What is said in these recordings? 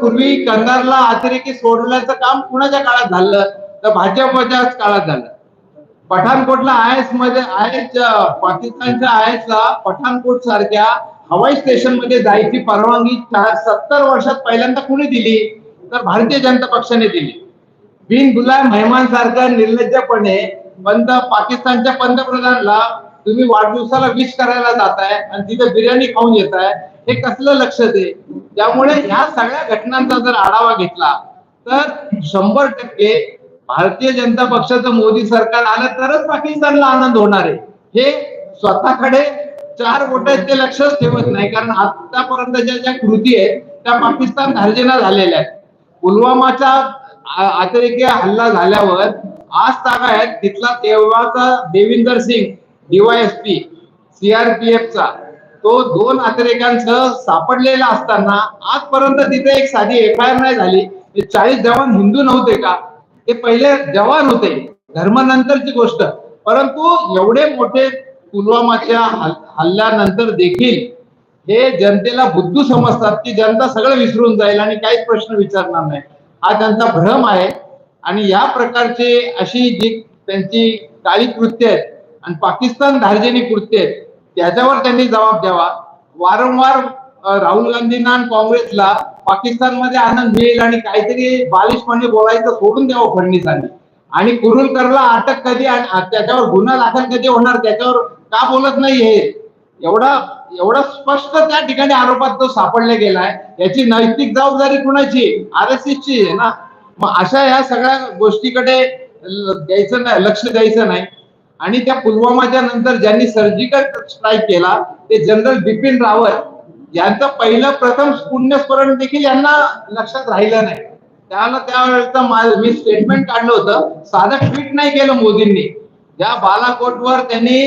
पूर्वी कंधारला अतिरेकी सोडल्याचं काम कुणाच्या काळात झालं? तर भाजपच्याच काळात झालं. पठाणकोटला आय एसमध्ये आय एस पाकिस्तानच्या आय एस ला पठाणकोट सारख्या हवाई स्टेशनमध्ये जायची परवानगी सत्तर वर्षात पहिल्यांदा कुणी दिली? तर भारतीय जनता पक्षाने दिली. बिन बुलाय मेहमान सारखा निर्लज्जपणे पंत पाकिस्तानच्या पंतप्रधानला तुम्ही वाढदिवसाला विश करायला जाताय आणि तिथे बिर्याणी खाऊन येताय. हे कसलं लक्ष दे? त्यामुळे ह्या सगळ्या घटनांचा जर आढावा घेतला तर शंभर टक्के भारतीय जनता पक्षाचं मोदी सरकार आलं तरच पाकिस्तानला आनंद होणार आहे. हे स्वतःकडे चार बोटाचे लक्षच ठेवत नाही कारण आतापर्यंतच्या ज्या कृती आहेत त्या पाकिस्तान धार्जिना झालेल्या आहेत. पुलवामाच्या अतिरेकीय हल्ला झाल्यावर आज तागा आहेत तिथला तेव्हाचा देविंदर सिंग डीवायएसपी सीआरपीएफचा तो दोन अतिरेक्यांसह सापडलेला असताना आजपर्यंत तिथे एक साधी एफ आय आर नाही झाली. चाळीस जवान हिंदू नव्हते का? ते पहिले जवान होते धर्मानंतरची गोष्ट. परंतु एवढे मोठे पुलवामाच्या हल्ल्यानंतर देखील हे जनतेला बुद्धू समजतात की जनता सगळं विसरून जाईल आणि काहीच प्रश्न विचारणार नाही. हा त्यांचा भ्रम आहे. आणि या प्रकारचे अशी जी त्यांची काळी कृत्य आहेत आणि पाकिस्तान धार्जिनी कृत्य आहेत त्याच्यावर त्यांनी जबाब द्यावा. वारंवार राहुल गांधींना आणि काँग्रेसला पाकिस्तानमध्ये आनंद मिळेल आणि काहीतरी बालिशपणे बोलायचं सोडून द्यावं फडणवीसांनी. आणि कुरुलकरला अटक कधी आणि त्याच्यावर गुन्हा दाखल कधी होणार त्याच्यावर का बोलत नाही हे? एवढा एवढा स्पष्ट त्या ठिकाणी आरोपात तो सापडला गेलाय. याची नैतिक जबाबदारी कुणाची? आर एस ची आहे ना. मग अशा ह्या सगळ्या गोष्टीकडे द्यायचं नाही लक्ष द्यायचं नाही. आणि त्या पुलवामाच्या नंतर ज्यांनी सर्जिकल स्ट्राईक केला ते जनरल बिपिन रावत यांचं पहिलं प्रथम पुण्यस्मरण देखील यांना लक्षात राहिलं नाही. त्याला त्यावेळेचं मी स्टेटमेंट काढलं होतं साधं ट्विट नाही केलं मोदींनी. ज्या बालाकोटवर त्यांनी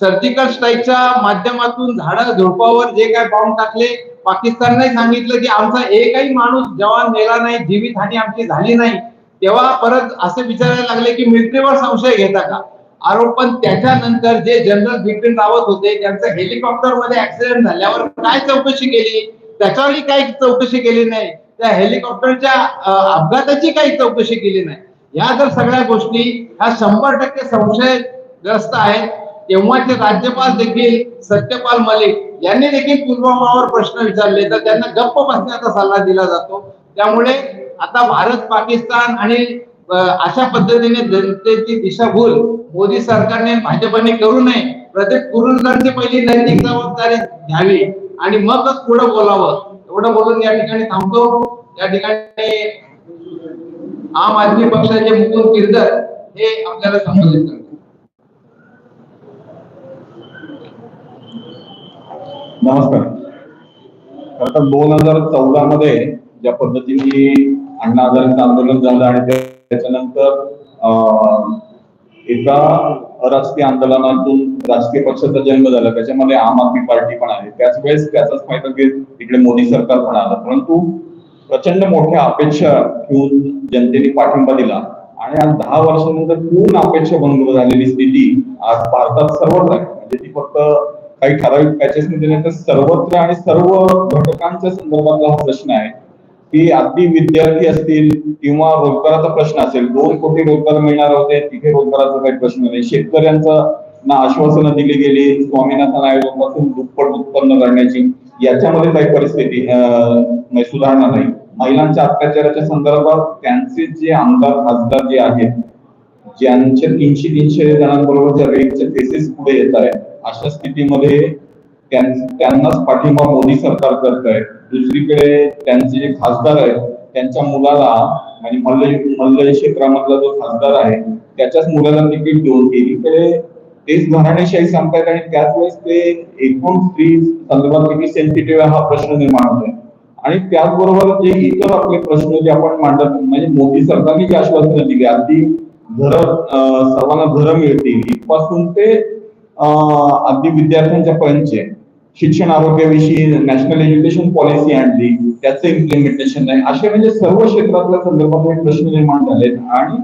सर्जिकल स्ट्राईकच्या माध्यमातून झाडं झुडपावर जे काय बॉम्ब टाकले पाकिस्तानने सांगितलं की आमचा एकही माणूस जवान मेला नाही जीवितहानी आमची झाली नाही. तेव्हा परत असे विचारायला लागले की मिलिटरीवर संशय घेता का? आरोप पण त्याच्यानंतर जे जनरल बिपिन रावत होते त्यांचं हेलिकॉप्टरमध्ये ऍक्सिडेंट झाल्यावर काय चौकशी केली? त्याच्यावरही काही चौकशी केली नाही. त्या हेलिकॉप्टरच्या अपघाताची काही चौकशी केली नाही. या जर सगळ्या गोष्टी ह्या शंभर टक्के संशयग्रस्त आहेत तेव्हाचे राज्यपाल देखील सत्यपाल मलिक यांनी देखील पुलवामावर प्रश्न विचारले. तर त्यांना गप्प बसण्याचा सल्ला दिला जातो. त्यामुळे आता भारत पाकिस्तान आणि अशा पद्धतीने जनतेची दिशाभूल मोदी सरकारने भाजपाने करू नये. प्रत्येक कुरुलकरची पहिली नैतिक जबाबदारी घ्यावी. आणि मगच पुढे बोलावं. एवढं बोलून या ठिकाणी थांबतो. या ठिकाणी आम आदमी पक्षाचे मुकुंद किर्दर हे आपल्याला संबोधित करतात. नमस्कार. खर तर दोन हजार चौदा मध्ये ज्या पद्धतीने अण्णा हजारेंचं आंदोलन झालं आणि त्या- त्याच्यानंतर एका राजकीय आंदोलनातून राजकीय पक्षाचा जन्म झाला. त्याच्यामध्ये आम आदमी पार्टी पण आहे. त्याच वेळेस त्याचाच फायदा घेत इकडे मोदी सरकार पण आलं. परंतु प्रचंड मोठ्या अपेक्षा घेऊन जनतेने पाठिंबा दिला. आणि आज दहा वर्षानंतर पूर्ण अपेक्षा भंग झालेली स्थिती आज भारतात सर्वच आहे. म्हणजे ती फक्त काही ठराविक पॅचेस मध्ये नाही तर सर्वत्र आणि सर्व घटकांच्या संदर्भातला हा प्रश्न आहे. की अगदी विद्यार्थी असतील किंवा रोजगाराचा प्रश्न असेल दोन कोटी रोजगार मिळणार होते तिथे रोजगाराचा काही प्रश्न नाही. शेतकऱ्यांचा ना आश्वासनं दिली गेली स्वामीनाथन आयोगापासून दुप्पट उत्पन्न करण्याची याच्यामध्ये काही परिस्थिती सुधारणा नाही. महिलांच्या अत्याचाराच्या संदर्भात त्यांचे जे आमदार खासदार जे आहेत ज्यांचे तीनशे तीनशे जणांबरोबरच्या रेटच्या केसेस पुढे येत आहेत अशा स्थितीमध्ये त्यांनाच पाठिंबा मोदी सरकार करत आहे दुसरीकडे त्यांचे जे खासदार आहेत त्यांच्या मुलाला म्हणजे मल्ल मल्ल क्षेत्रामधला जो खासदार आहे त्याच्याच मुलाला तिकीट देऊन एकीकडे तेच घराणेशाही सांगतायत आणि त्याच वेळेस ते एकूण स्त्री संदर्भात किती सेन्सिटिव्ह आहे हा प्रश्न निर्माण होतोय. आणि त्याचबरोबर जे इतर आपले प्रश्न जे आपण मांडत म्हणजे मोदी सरकारने जी आश्वासनं दिली अगदी घर सर्वांना घरं मिळतील इथपासून ते अगदी विद्यार्थ्यांच्या पर्यंतचे. शिक्षण आरोग्याविषयी नॅशनल एज्युकेशन पॉलिसी आणली त्याचं इम्प्लिमेंटेशन नाही. असे म्हणजे सर्व क्षेत्रातल्या संदर्भात प्रश्न निर्माण झालेत आणि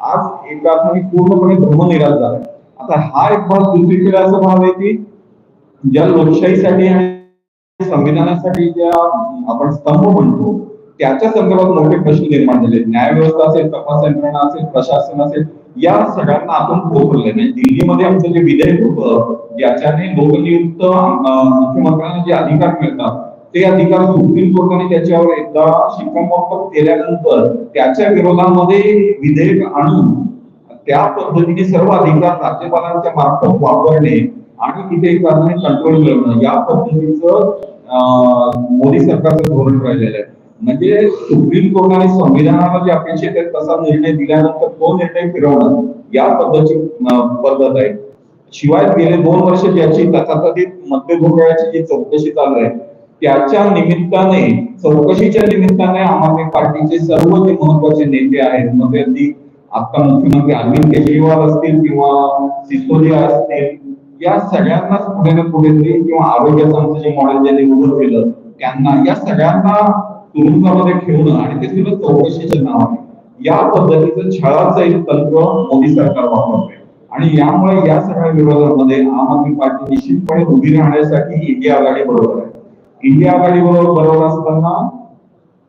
आज एका अर्थाने पूर्णपणे धर्मनिराश झाला आता हा एक भाग दुसरीकडे असं भाग आहे की ज्या लोकशाहीसाठी आणि संविधानासाठी ज्या आपण स्तंभ म्हणतो त्याच्या संदर्भात मोठे प्रश्न निर्माण झाले न्याय व्यवस्था असेल तपास यंत्रणा असेल प्रशासन असेल या सगळ्यांना आपण पोहोचले म्हणजे नाही दिल्लीमध्ये आमचं जे विधेयक होतं ज्याच्याने लोकनियुक्त मुख्यमंत्र्यांना जे अधिकार मिळतात ते अधिकार सुप्रीम कोर्टाने त्याच्यावर एकदा शिक्कामोर्तब केल्यानंतर त्याच्या विरोधामध्ये विधेयक आणून त्या पद्धतीने सर्व अधिकार राज्यपालांच्या मार्फत वापरणे आणि तिथे एक कंट्रोल मिळवणं. या पद्धतीचं अं, मोदी सरकारचं धोरण राहिलेलं आहे. म्हणजे सुप्रीम कोर्टाने संविधानाला जे अपेक्षित आहे तसा निर्णय दिल्यानंतर तो निर्णय फिरवणं या पद्धतीची पद्धत आहे. शिवाय गेले दोन वर्ष ज्याची तथाकथित मध्य घोटाळ्याची जी चौकशी चालू आहे त्याच्या निमित्ताने चौकशीच्या निमित्ताने आम आदमी पार्टीचे सर्व जे महत्त्वाचे नेते आहेत मग अगदी आता मुख्यमंत्री अरविंद केजरीवाल असतील किंवा सिसोदिया असतील या सगळ्यांनाच पुढे ना कुठेतरी किंवा आरोग्याचं आमचं जे मॉडेल ज्यांनी उभं केलं त्यांना या सगळ्यांना तुरुंगामध्ये ठेवणं आणि ते सुद्धा चौकशीच्या नावाने या पद्धतीचं छळाचं एक तंत्र मोदी सरकार वापरतोय. आणि यामुळे या सगळ्या विरोधामध्ये आम आदमी पार्टी निश्चितपणे उभी राहण्यासाठी इंडिया आघाडी बरोबर आहे. इंडिया आघाडी बरोबर बरोबर असताना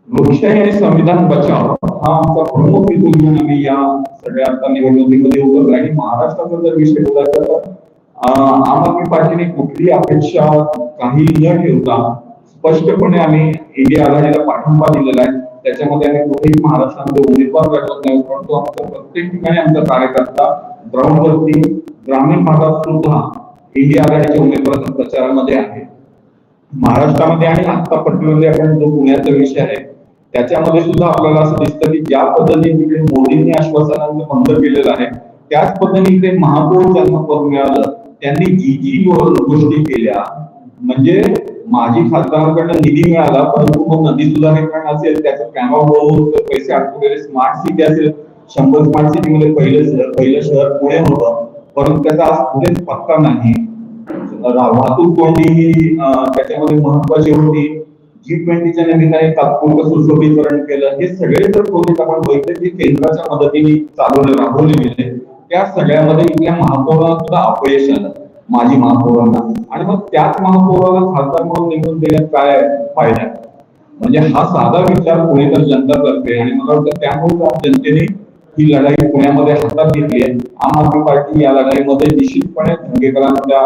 लोकशाही आणि संविधान बचाव हा आमचा प्रमुख हेतू घेऊन आम्ही या सगळ्या आता निवडणुकीमध्ये उतरलो आणि महाराष्ट्राचा जर विषय बोलायचा तर आम आदमी पार्टीने कुठली अपेक्षा काही न ठेवता स्पष्टपणे आम्ही इंडिया आघाडीला पाठिंबा दिलेला आहे. त्याच्यामध्ये आम्ही कुठेही महाराष्ट्रामध्ये उमेदवार लढवत नाही परंतु आमचा प्रत्येक ठिकाणी आमचा कार्यकर्ता ग्राउंडवरती ग्रामीण भागात सुद्धा इंडिया आघाडीच्या उमेदवाराच्या प्रचारामध्ये आहे. महाराष्ट्रामध्ये आणि आता पर्टिक्युलरली आपण जो पुण्याचा विषय आहे त्याच्यामध्ये सुद्धा आपल्याला असं दिसतं की ज्या पद्धतीने तिकडे मोदींनी आश्वासनांचं भंग केलेलं आहे त्याच पद्धतीने इकडे महापौर ज्यांना पद मिळालं त्यांनी जी जी गोष्टी केल्या. म्हणजे माझी खासदारांकडनं निधी मिळाला परंतु मग नदी कारण असेल त्याचं होऊन पैसे अडकवलेले स्मार्ट सिटी असेल शंभर स्मार्ट सिटी मध्ये पहिलं शहर पहिलं शहर पुणे होतं. परंतु त्याचा आज कुठेच पत्ता नाही. वाहतूक कोंडी ही त्याच्यामध्ये महत्वाची होती. जी ट्वेंटीच्या निमित्ताने तात्पुरतं सुशोभीकरण केलं. हे सगळे जर प्रोजेक्ट आपण बघितले जे केंद्राच्या मदतीने चालवले राबवले गेले. त्या सगळ्यामध्ये इथल्या महापौरांना सुद्धा अपयश आलं. माजी महापौरांना. आणि मग त्याच महापौराला खासदार म्हणून निवडून देण्यात काय फायदा म्हणजे हा साधा विचार पुणेकर जनता करते आणि मला वाटतं त्यामुळे जनतेने ही लढाई पुण्यामध्ये हातात घेतली आहे. आम आदमी पार्टी या लढाईमध्ये निश्चितपणे धंगेकरांच्या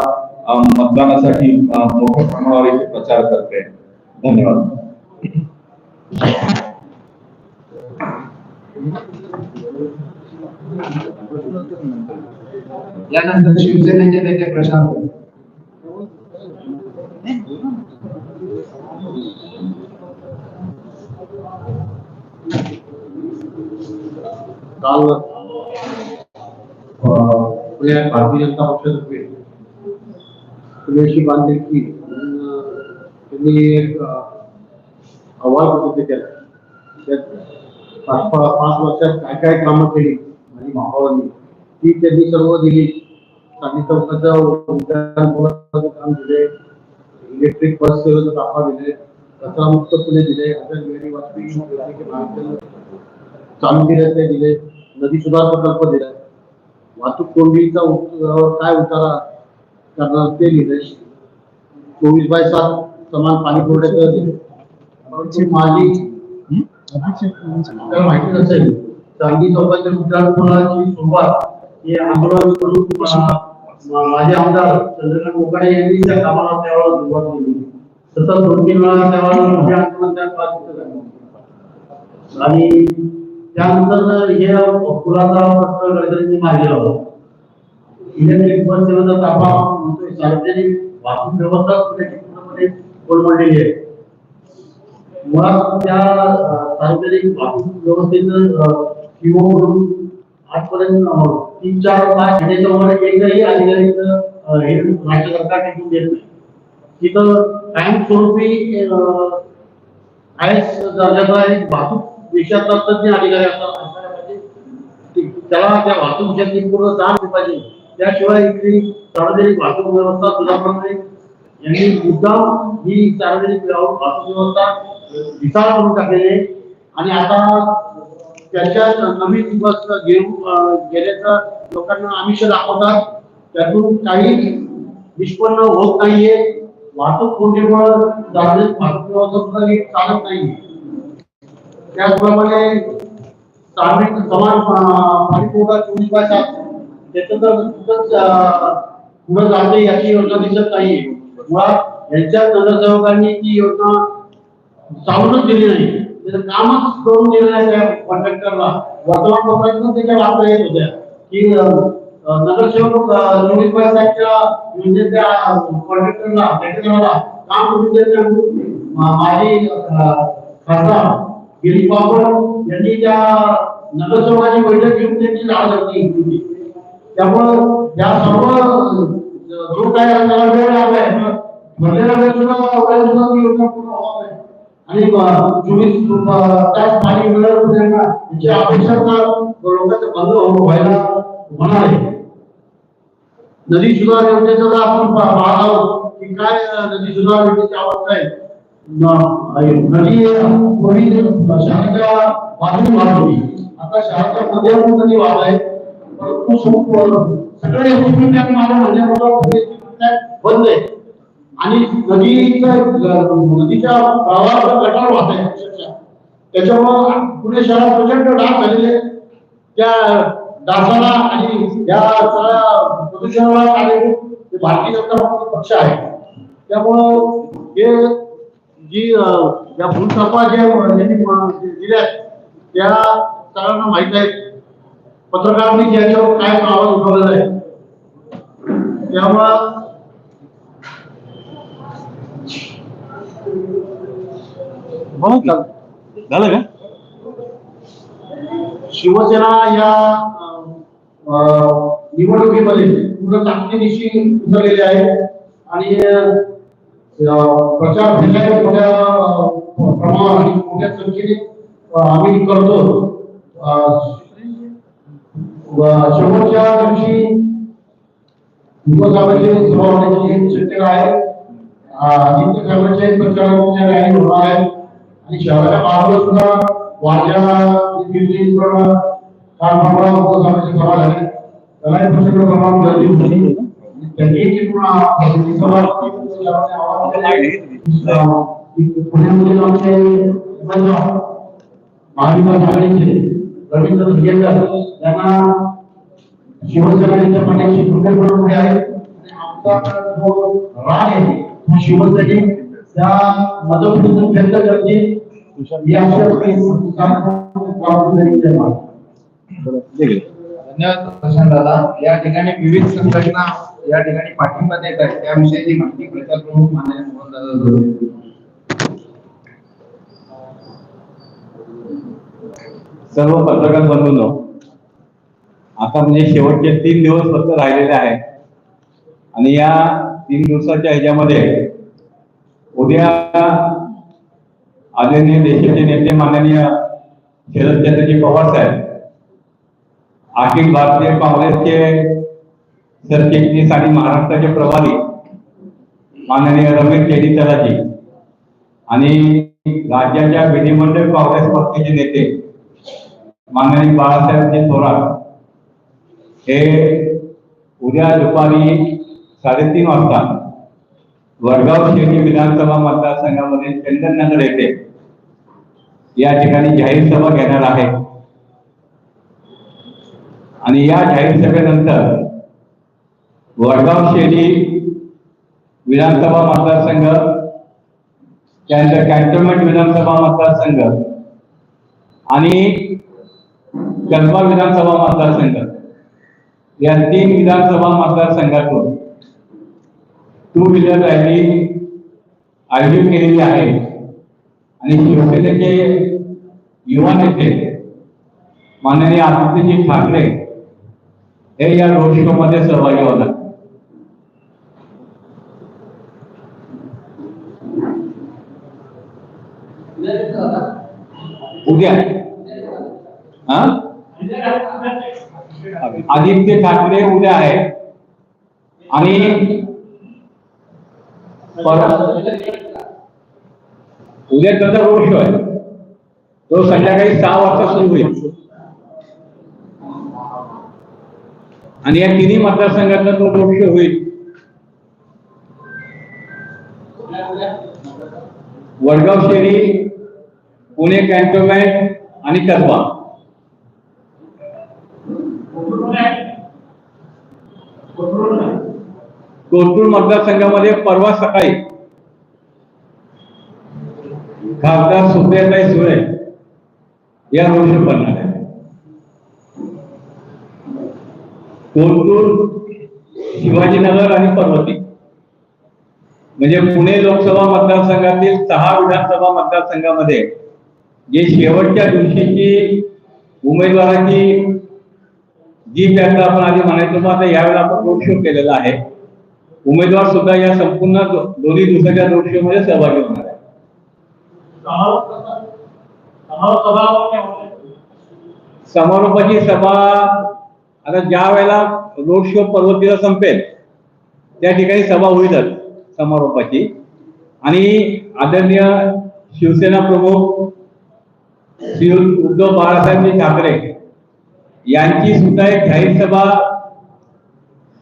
मतदानासाठी मोठ्या प्रमाणावर इथे प्रचार करते. धन्यवाद. यानंतर शिवसेनेचे नेते प्रशांत. काल भारतीय जनता पक्षातर्फे पुण्याशी बांधिलकी म्हणून, त्यांनी एक अहवाल प्रसिद्ध केला. त्यात पाच पाच वर्षात काय काय कामं केली आणि महापौरांनी ती त्यांनी सर्व दिली. चांदी चौकाचं काम दिले. इलेक्ट्रिक बस सेवेचा ताफा दिले. कचरामुक्त पुणे दिले. चालू केले ते दिले. नदी सुधार प्रकल्प दिला. वाहतूक कोंडीचा काय उतारा करणार ते लिहिले. चोवीस बाय सात समान पाणी पुरवठ्याचं दिले माझी माहिती नसेल. चांदी चौकाच्या उड्डाणपुलाची सुरुवात हे आंदोलन माझे आमदार चंद्रकांत कोकाडे यांनी त्या कामाला त्यावेळेला सुरुवात केली. सतत दोन तीन वेळा त्यावेळेला मोठ्या त्या आणि त्यानंतर हे पुलाचा प्रश्न गडकरींनी मांडलेला होता इलेक्ट्रिक बस सेवेचा ताबा म्हणतोय सार्वजनिक वाहतूक व्यवस्था पूर्णपणे कोलमडलेली आहे? मुळात त्या सार्वजनिक वाहतूक व्यवस्थेचं किंवा म्हणून आजपर्यंत तीन चार पाच घेण्याच्या वगैरे एकही अधिकारी राज्य सरकार टिकून देत नाही. तिथं कायमस्वरूपी आय एस दर्जाचा एक वाहतूक देशात तज्ञ अधिकारी असतात म्हणजे त्याला त्या वाहतूक विषयाची पूर्ण जाण दिली पाहिजे. त्याशिवाय इथली सार्वजनिक वाहतूक व्यवस्था सुधारणामध्ये यांनी मुद्दाम ही सार्वजनिक वाहतूक व्यवस्था विचार करून टाकलेली आणि आता त्याच्यात नवीन बस घेऊन अं, लोकांना आमिष दाखवतात. त्यातून काही निष्पन्न होत नाहीये. वाहतूक कोंडीमुळं सार्वजनिक वाहतूक व्यवस्था चालत नाहीये. त्याचप्रमाणे सामाजिक समान अं, पाणी चोवीस बाय सात त्याचं तर खूपच पुढे जाते याची योजना दिसत नाहीये. मुळात यांच्या नगरसेवकांनी ती योजना चालूनच दिली नाही. कामच करून दिलं त्या कॉन्ट्रॅक्टरला वर्तमानपत्रातून त्याच्या वार्ता येत होत्या. की नगरसेवक अं, चोवीस बाय सातच्या योजनेच्या कॉन्ट्रॅक्टरला ठेकेदाराला काम करून देत माजी खासदार गिरीश बापट यांनी त्या नगरसेवकाची बैठक घेऊन त्यांची लाळ धरली त्यामुळं या सर्व जो काय त्याला वेळ लागलाय भरलेला वेळ सुद्धा वेळ सुद्धा ती योजना पूर्ण होणार आहे आणि चोवीस तास पाणी मिळत त्यांना याची म्हणजे अपेक्षा तर लोकांचं बंद हो- व्हायला होणार आहे? नदी सुधार योजनेचा जर आपण पाहत आहोत की काय नदी सुधार योजनेची अवस्था आहे? नदी अं, पूर्वी शहराच्या बाजूने वाहत होती आता शहराच्या मध्यावरून नदी वाहत आहे परंतु सं- सगळे गोष्टी आम्ही माझ्या म्हणण्याबरोबर बंद आहे. आणि नदीच्या नदीच्या प्रवाहाचा गटार वाहत आहे अक्षरशः त्याच्यामुळं पुणे शहरात प्रचंड डास झालेले त्या डासाला आणि या सगळ्या प्रदूषणाला कारणीभूत ते भारतीय जनता पक्ष आहे त्यामुळं हे जी या ज्या भूलथापा ज्या दिल्या त्या सगळ्यांना माहीत आहे पत्रकारांनी ज्याच्यावर काय आवाज उठवलेला आहे. त्यामुळं झालं का? शिवसेना या निवडणुकीमध्ये पूर्ण ताकदीनिशी उतरलेली आहे. आणि प्रचार जिल्ह्यात मोठ्या प्रमाणावर आणि मोठ्या संख्येने आम्ही करतो. शेवटच्या दिवशी उपसभापती सभा होण्याची शक्यता आहे आदित्य ठाकरेचे प्रचाराच्या रॅली होणार आहे आणि शहराच्या बाहेर सुद्धा वाजा सभा झाली त्यालाही प्रचंड प्रमाणात गर्दी होती. पुण्यामध्ये आमचे महाविकास आघाडीचे रवींद्र धुगेकर यांना शिवसेनेच्या पाठीशी कृपया उभे आहेत. आमचा जो राग आहे तो शिवसेने त्या मदतीतून व्यक्त करते. धन्यवाद प्रशांत दादा या ठिकाणी विविध संघटना या ठिकाणी पाठिंबा देत आहेत त्याविषयी माहिती प्रचार प्रमुख माननीय मोहन दादा जोडे. सर्व पत्रकार बंधूंनो आता म्हणजे शेवटचे तीन दिवस फक्त राहिलेले आहेत आणि या तीन दिवसाच्या ह्याच्यामध्ये उद्या आदरणीय देशाचे नेते माननीय शरदचंद्रजी पवार साहेब अखिल भारतीय काँग्रेसचे सरचिटणीस आणि महाराष्ट्राचे प्रभारी माननीय रमेश चेडीतलाजी आणि राज्याच्या विधिमंडळ काँग्रेस पक्षाचे नेते माननीय बाळासाहेबजी थोरात हे उद्या दुपारी साडेतीन वाजता वडगाव शेती विधानसभा मतदारसंघामध्ये चंदननगर येथे या ठिकाणी जाहीर सभा घेणार आहे. आणि या जाहीर सभेनंतर वडगाव शेरी विधानसभा मतदारसंघ त्यानंतर कॅन्टोन्मेंट विधानसभा मतदारसंघ आणि कसबा विधानसभा मतदारसंघ. या तीन विधानसभा मतदारसंघातून टू व्हीलर रॅली आयोजित केलेली आहे आणि शिवसेनेचे युवा नेते माननीय आदित्यजी ठाकरे हे या रोड शो मध्ये सहभागी होतात. उद्या. हा? आदित्य ठाकरे उद्या आहे आणि उद्या त्याचा रोड शो आहे तो संध्याकाळी सहा वाजता सुरू होईल आणि या तिन्ही मतदारसंघातला तो रोड शो होईल वडगाव शेरी पुणे कॅन्टोनमेंट आणि कसबा। कोथरूड मतदारसंघामध्ये परवा सकाळी खासदार सुप्रियाताई सुळे या रोड शो करणार आहे कोथरूड शिवाजीनगर आणि पर्वती. म्हणजे पुणे लोकसभा मतदारसंघातील सहा विधानसभा मतदारसंघामध्ये जे शेवटच्या दिवशीची उमेदवाराची जी यात्रा आपण आधी म्हणायचो आता यावेळेला आपण रोड शो केलेला आहे. उमेदवार सुद्धा या संपूर्ण दोन्ही दिवसाच्या रोड शो मध्ये सहभागी होणार आहे समारोपाची सभा आता ज्या वेळेला रोड शो पर्वतीला संपेल त्या ठिकाणी सभा होईलच समारोपाची. आणि आदरणीय शिवसेना प्रमुख श्री उद्धव बाळासाहेब ठाकरे यांची सुद्धा एक जाहीर सभा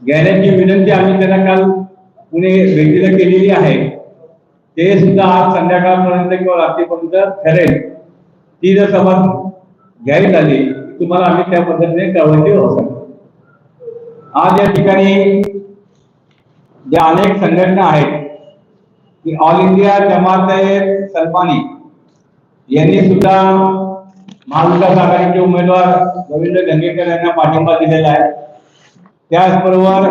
घेण्याची विनंती आम्ही त्यांना काल पुणे भेटीला केलेली आहे. ते सुद्धा आज संध्याकाळपर्यंत किंवा रात्रीपर्यंत ठरेल. ती जर सभा जाहीर झाली तुम्हाला आम्ही त्या पद्धतीने कळवायची व्यवस्था आज या ठिकाणी ज्या अनेक संघटना आहेत की ऑल इंडिया जमात सलमानी यांनी सुद्धा महाविकास आघाडीचे उमेदवार रवींद्र गंगेकर यांना पाठिंबा दिलेला आहे. त्याचबरोबर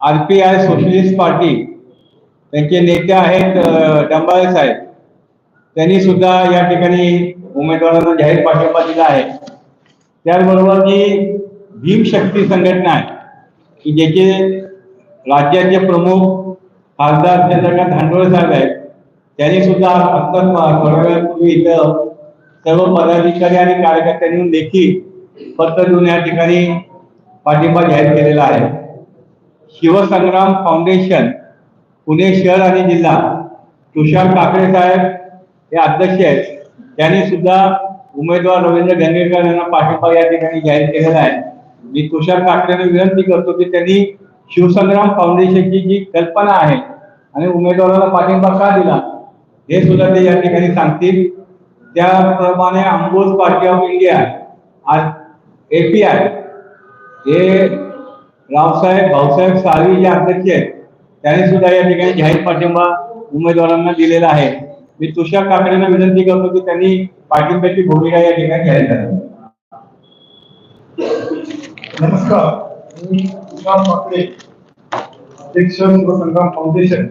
R P I socialist party त्यांचे नेते आहेत डंबाळे साहेब. त्यांनी सुद्धा या ठिकाणी उमेदवारांना जाहीर पाठिंबा दिला आहे. त्याचबरोबर जी भीमशक्ती संघटना आहे की ज्याचे राज्याचे प्रमुख खासदार चंद्रकांत धांडोळे साहेब आहेत त्यांनी सुद्धा आत्ताच थोड्या वेळापूर्वी इथं सर्व पदाधिकारी आणि कार्यकर्त्यांनी देखील पत्र देऊन या ठिकाणी पाठिंबा जाहीर केलेला आहे. शिवसंग्राम फाउंडेशन पुणे शहर आणि जिल्हा तुषार काकडे साहेब हे अध्यक्ष आहेत. त्यांनी सुद्धा उमेदवार रवींद्र गंगेकर यांना पाठिंबा या ठिकाणी जाहीर केलेला आहे. मी तुषार काकडेने विनंती करतो की त्यांनी शिवसंग्राम फाउंडेशनची जी कल्पना आहे आणि उमेदवाराला पाठिंबा का दिला हे सुद्धा ते या ठिकाणी सांगतील. त्याप्रमाणे अंबोज पार्टी ऑफ इंडिया एपीआय हे रावसाहेब भाऊसाहेब साळवी जे अध्यक्ष आहेत त्यांनी सुद्धा या ठिकाणी जाहीर पाठिंबा उमेदवारांना दिलेला आहे. मी तुषार काकडेंना विनंती करतो की त्यांनी पाठिंब्याची भूमिका या ठिकाणी घ्यायला करावी. नमस्कार. मी तुषार काकडे अध्यक्ष शिवसंग्राम फाउंडेशन.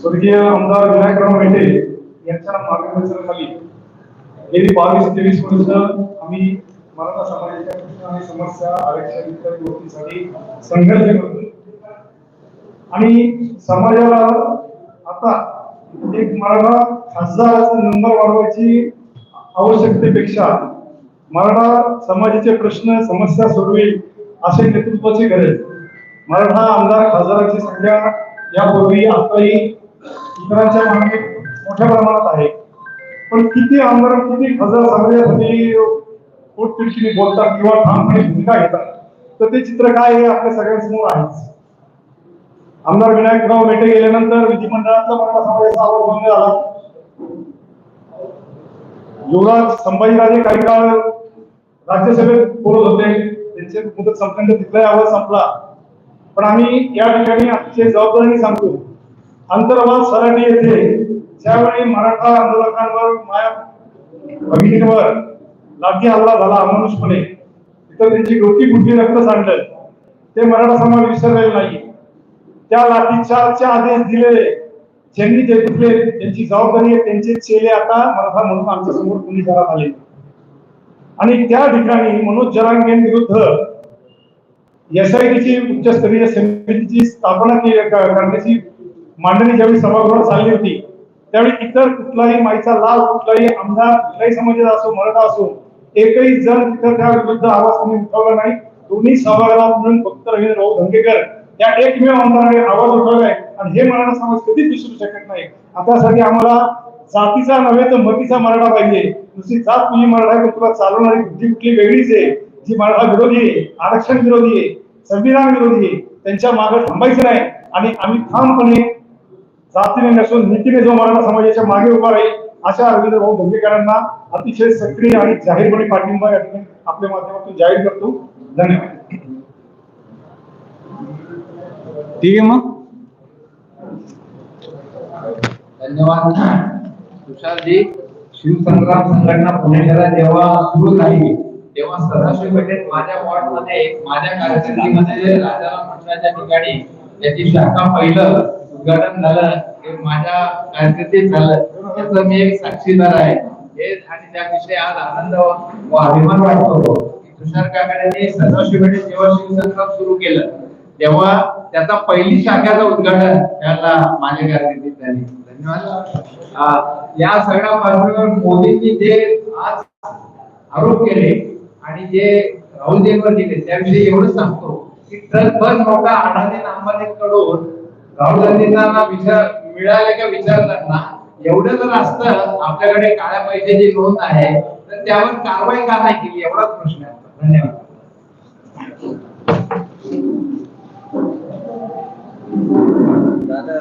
स्वर्गीय आमदार विनायकराव मेटे यांच्या मार्गदर्शनाखाली गेली बावीस तेवीस वर्ष आम्ही मराठा समाजाच्या आणि समस्या आरक्षण इत्यादी गोष्टीसाठी संघर्ष करतो आणि समाजाला आता एक मराठा खासदाराचा नंबर वाढवायची आवश्यकतेपेक्षा मराठा समाजाचे प्रश्न समस्या सोडवेल असे नेतृत्वाची गरज. मराठा आमदार खासदारांची संख्या यापूर्वी आताही इतरांच्या मागे मोठ्या प्रमाणात आहे. पण किती आमदार किती खासदार समाजासाठी पोटतिडकीने बोलतात किंवा ठामपणे भूमिका घेतात. तर ते चित्र काय हे आपल्या सगळ्यांसमोर आहेच. आमदार विनायकराव मेटे गेल्यानंतर विधिमंडळातला मराठा समाजाचा आवाज बंद झाला युवराज संभाजीराजे काही काळ राज्यसभेत बोलत होते. त्यांचे मुदत संपल्यानंतर तिथलाही आवाज संपला. पण आम्ही या ठिकाणी आमचे जबाबदारीने सांगतो. अंतर्वाद सराटी येथे ज्यावेळी मराठा आंदोलकांवर माया भगिनीवर लाठी हल्ला झाला अमानुषपणे. तिथं त्यांची डोकी बुद्धी रक्त सांडलं. ते मराठा समाज विसरलेला नाही. त्या लाठीचार्जचे आदेश दिलेले ज्यांनी ते कुठले त्यांची जबाबदारी आहे त्यांचे चेले आता मराठा म्हणून आमच्यासमोर पुणे शहरात आले. आणि त्या ठिकाणी मनोज जरांगेंविरुद्ध एसआयटीची उच्चस्तरीय समितीची स्थापना के- करण्याची मांडणी ज्यावेळी सभागृहात चालली होती त्यावेळी इतर कुठलाही माईचा लाभ कुठलाही आमदार कुठलाही समाजाचा असो मराठा असो एकही जण तिथं त्याविरुद्ध आवाज कोणी उठवला नाही. दोन्ही सभागृहात म्हणून फक्त रवींद्र भाऊ धंगेकर या एकमेव आमदाराने आवाज उठवलाय. आणि हे मराठा समाज कधीच विसरू शकत नाही. आता आम्हाला जातीचा नव्हे तर मतीचा मराठा पाहिजे. दुसरी जात तुझी मराठा आहे तुला चालवणारी बुद्धी कुठली वेगळीच आहे. जी मराठा विरोधी आहे आरक्षण विरोधी आहे संविधान विरोधी आहे त्यांच्या मागे थांबायचं नाही. आणि आम्ही ठामपणे जातीने नसून नीतीने जो मराठा समाजाच्या मागे उभा राहील अशा अरविंद भाऊ धोंडेकरांना अतिशय सक्रिय आणि जाहीरपणे पाठिंबा या ठिकाणी आपल्या माध्यमातून जाहीर करतो. धन्यवाद. ठीक आहे मग? धन्यवाद. तुषारजी शिवसंग्राम संघटना पुणे शहरात जेव्हा सुरू झाली तेव्हा सदाशिव पेठेत माझ्या वॉर्डमध्ये माझ्या कारकिर्दीमध्ये राजाराम मंडळाच्या ठिकाणी याची शाखा पहिलं. उद्घाटन झालं हे माझ्या कारकिर्दीत झालं त्याचं मी एक साक्षीदार आहे. हे आणि त्याविषयी आज आनंद व अभिमान वाटतो. की तुषार काकांनी सदाशिव पेठेत जेव्हा शिवसंग्राम सुरू केलं तेव्हा त्याचा पहिली शाखेचं उद्घाटन त्याला माझ्या कारकिर्दीत झाली धन्यवाद. या सगळ्या पार्श्वभूमीवर मोदींनी जे आज आरोप केले आणि जे राहुल राहुलजींवर दिले त्याविषयी एवढंच सांगतो की ट्रकभर नोटा अडाणी अंबानीकडून राहुल गांधींना विचार मिळाले का विचारताना एवढं जर असतं आपल्याकडे काळ्या पैशाची नोंद आहे तर त्यावर कारवाई का नाही केली? एवढाच प्रश्न आहे. धन्यवाद. दादा